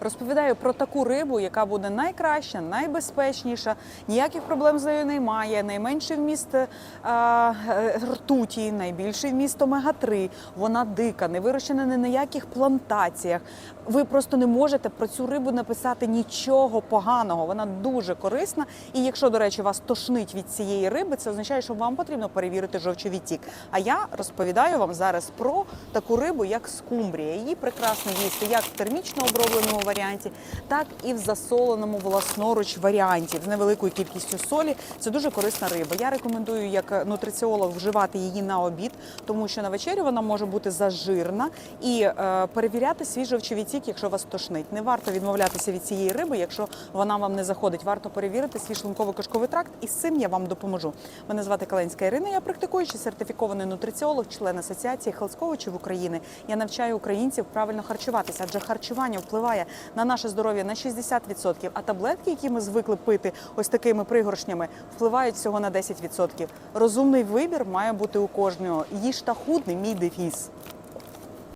Розповідаю про таку рибу, яка буде найкраща, найбезпечніша, ніяких проблем з нею немає. Найменший вміст е, е, ртуті, найбільший вміст омега-3. Вона дика, не вирощена ні на яких плантаціях. Ви просто не можете про цю рибу написати нічого поганого. Вона дуже корисна. І якщо, до речі, вас тошнить від цієї риби, це означає, що вам потрібно перевірити жовчовий тік. А я розповідаю вам зараз про таку рибу, як скумбрія. Її прекрасно їсти як термічно обробленому варіанті, так і в засоленому власноруч варіанті з невеликою кількістю солі. Це дуже корисна риба. Я рекомендую як нутриціолог вживати її на обід, тому що на вечерю вона може бути зажирна і е, перевіряти свій жовчовий тік, якщо вас тошнить. Не варто відмовлятися від цієї риби, якщо вона вам не заходить. Варто перевірити свій шлунково-кишковий тракт, і з цим я вам допоможу. Мене звати Каленська Ірина. Я практикуючий сертифікований нутриціолог, член асоціації хелсковичів України. Я навчаю українців правильно харчуватися, адже харчування впливає на наше здоров'я на 60%, а таблетки, які ми звикли пити ось такими пригоршнями, впливають всього на 10%. Розумний вибір має бути у кожного. Їж та худний, мій дефіс.